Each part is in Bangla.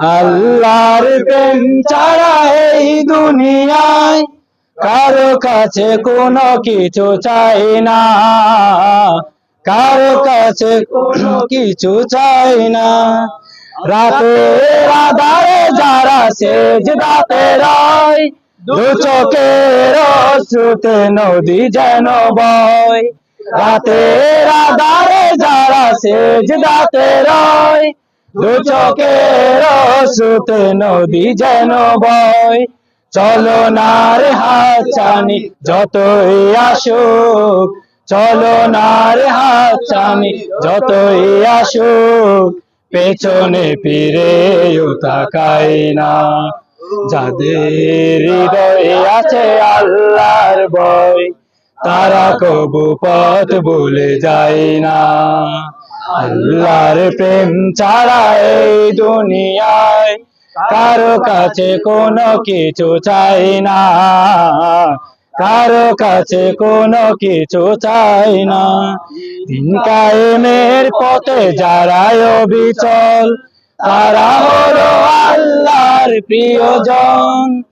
আল্লাহর প্রেম ছাড়া এই দুনিয়ায় কারও কাছে কোনো কিছু চাই না। কারও কাছে কোনো কিছু চাই না। রাতে রাধারে যারা সেজ রাতে রয়, দু চোখের শ্রুতে নদী যেন বয়। রাতে আধারে যারা সেজ রাতে রয়। দু চোখের শ্রুতে নদী যেন বয়। চলো নার হাত চানি যতই আসুক। চলো নার হাত চানি যতই আসুক। পেছনে ফিরেও তাকাই না। যাদের হৃদয়ে আছে আল্লাহর ভয় তারা কবু পথ ভুলে যায় না। আল্লাহর প্রেম ছাড়া এই দুনিয়ায় কারও কাছে কোনো কিছু চাই না। কারও কাছে কোনো কিছু চাই না। দিন কায়েমের পথে যারা অবিচল, তারা হলো আল্লাহর প্রিয়জন।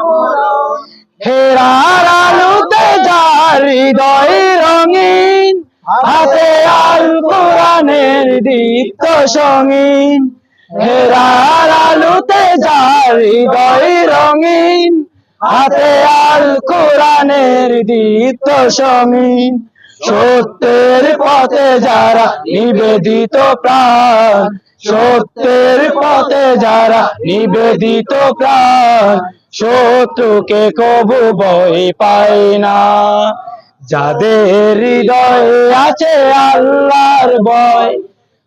দীপ্ত সঙ্গীন, হেরার আলোতে যার হৃদয় রঙিন, হাতে আল কোরআনের দীপ্ত সঙ্গীন, সত্যের পথে যারা নিবেদিত প্রাণ, সত্যের পথে যারা নিবেদিত প্রাণ, শত্রুকে কবু বই পায় না। যাদের হৃদয়ে আছে আল্লাহর ভয়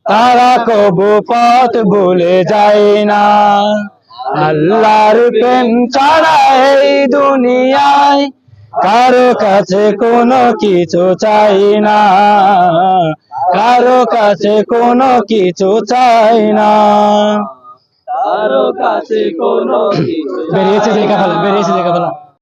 তারা কবু পথ ভুলে যায় না। আল্লাহর প্রেম ছাড়া এই দুনিয়ায় কারও কাছে কোনো কিছু চাই না। কারও কাছে কোনো কিছু চাই না। কারও কাছে কোনো বেরিয়েছে দেখা ফেলা বেরিয়েছে দেখা ফেলা।